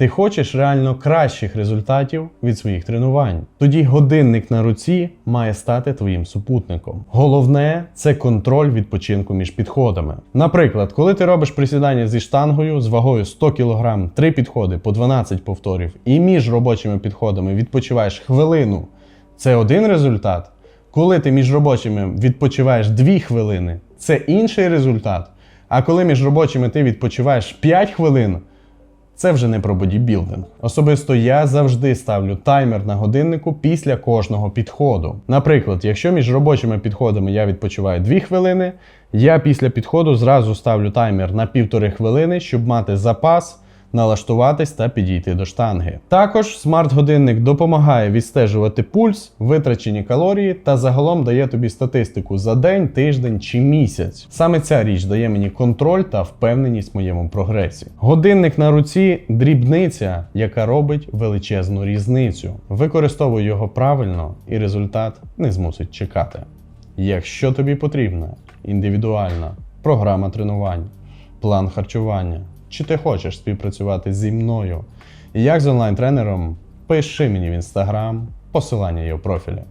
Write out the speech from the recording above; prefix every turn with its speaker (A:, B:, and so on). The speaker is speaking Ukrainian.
A: Ти хочеш реально кращих результатів від своїх тренувань. Тоді годинник на руці має стати твоїм супутником. Головне це контроль відпочинку між підходами. Наприклад, коли ти робиш присідання зі штангою з вагою 100 кг, 3 підходи по 12 повторів, і між робочими підходами відпочиваєш хвилину, це один результат. Коли ти між робочими відпочиваєш 2 хвилини, це інший результат. А коли між робочими ти відпочиваєш 5 хвилин, це вже не про бодібілдинг. Особисто я завжди ставлю таймер на годиннику після кожного підходу. Наприклад, якщо між робочими підходами я відпочиваю 2 хвилини, я після підходу зразу ставлю таймер на півтори хвилини, щоб мати запас, налаштуватись та підійти до штанги. Також смарт-годинник допомагає відстежувати пульс, витрачені калорії та загалом дає тобі статистику за день, тиждень чи місяць. Саме ця річ дає мені контроль та впевненість в моєму прогресі. Годинник на руці дрібниця, яка робить величезну різницю. Використовуй його правильно, і результат не змусить чекати. Якщо тобі потрібна індивідуальна програма тренувань, план харчування, чи ти хочеш співпрацювати зі мною, як з онлайн-тренером, пиши мені в інстаграм, посилання є в профілі.